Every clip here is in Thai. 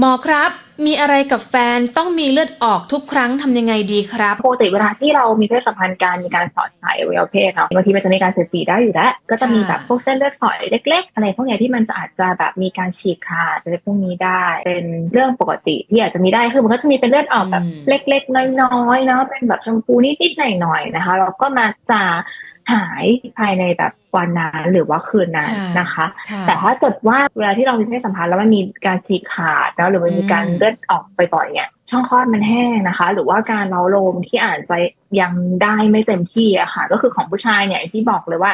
หมอครับ มีอะไรกับแฟนต้องมีเลือดออกทุกครั้งทำยังไงดีครับ ปกติเวลาที่เรามีเพศสัมพันธ์กันมีการสอดใส่อวัยวะเพศเนาะบางทีมันจะมีการเสียดสีได้อยู่แล้ว ก็จะมีแบบพวกเส้นเลือดฝอยเล็ก ๆ อะไรพวกเนี้ยที่มันจะอาจจะแบบมีการฉีกขาดอะไรพวกนี้ได้ เป็นเรื่องปกติที่อาจจะมีได้คือมันก็จะมีเป็นเลือดออกแบบอืมเล็ก ๆ น้อยๆเนาะเป็นแบบชมพูนิดๆหน่อยๆนะคะแล้วก็มาจะ หายภายในแบบวันนั้นหรือว่าคืนนั้นนะคะค่ะแต่ถ้าเกิดว่าเวลาที่เรามีเพศสัมพันธ์แล้วมันมีการฉีกขาดแล้วหรือมันมีการอืมเลือดออกบ่อยๆเนี่ยช่องคลอดมันแห้งนะคะ หรือว่าการเล้าโลมที่อาจจะยังได้ไม่เต็มที่อะค่ะ ก็คือของผู้ชายเนี่ยอย่างที่บอกเลยว่า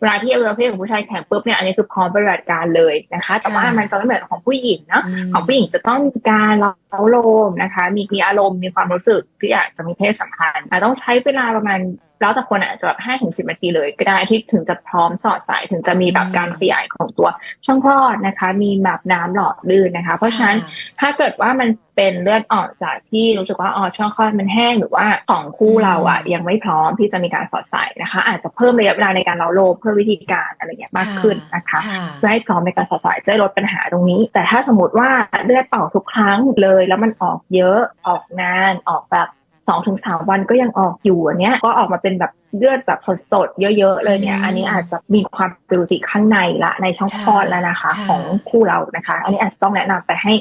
เวลาที่อวัยวะเพศของผู้ชายแข็งปุ๊บเนี่ยอันนี้คือพร้อมปฏิบัติการเลยนะคะ แต่ว่าค่ะมันจะไม่เหมือนของผู้หญิงเนาะมของผู้หญิงจะต้องมีการเล้าโลมนะคะ มีมีอารมณ์มีความรู้สึกที่อยากจะมีเพศสัมพันธ์แต่ต้องใช้เวลาประมาณ แล้วแต่คนอาจจะแบบห้าถึงสิบนาทีเลยก็ได้ที่ถึงจะพร้อมสอดสายถึงจะมีแบบการขยายของตัวช่องคลอดนะคะ มีแบบน้ำหลอดลื่นนะคะ เพราะฉะนั้นถ้าเกิดว่ามันเป็นเลือดออกจากที่รู้สึกว่าอ๋อช่องคลอดมันแห้งหรือว่าของคู่เราอะยังไม่พร้อมที่จะมีการสอดใส่นะคะ อาจจะเพิ่มระยะเวลาในการเล้าโลมเพื่อวิธีการอะไรอย่างเงี้ยมากขึ้นนะคะค่ะเพื่อให้พร้อมในการสอดใส่จะได้ลดปัญหาตรงนี้ แต่ถ้าสมมติว่าเลือดออกทุกครั้งเลยแล้วมันออกเยอะออกนานออกแบบ สองถึงสามวันก็ยังออกอยู่อันเนี้ยก็ออกมาเป็นแบบเลือดแบบสดๆเยอะๆเลยเนี่ยอืมอันนี้อาจจะมีความปริจิข้างในละในช่องคลอดแล้วนะคะค่ะของคู่เรานะคะ อันนี้อาจจะต้องแนะนำไปให้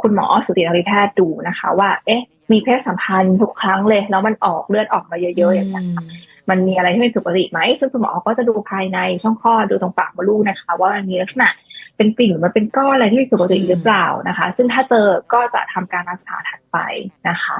คุณหมอสูตินรีแพทย์ดูนะคะ ว่าเอ๊ะมีเพศสัมพันธ์ทุกครั้งเลย แล้วมันออกเลือดออกมาเยอะๆอย่างนี้ย มันมีอะไรที่ไม่ปกติไหมซึ่งคุณหมอก็จะดูภายในช่องคลอดดูตรงปากมดลูกนะคะ ว่ามันมีลักษณะเป็นกลิ่นหรือมันเป็นก้อนอะไรที่ไม่ปกติหรือเปล่านะคะ ซึ่งถ้าเจอก็จะทำการรักษาถัดไปนะคะ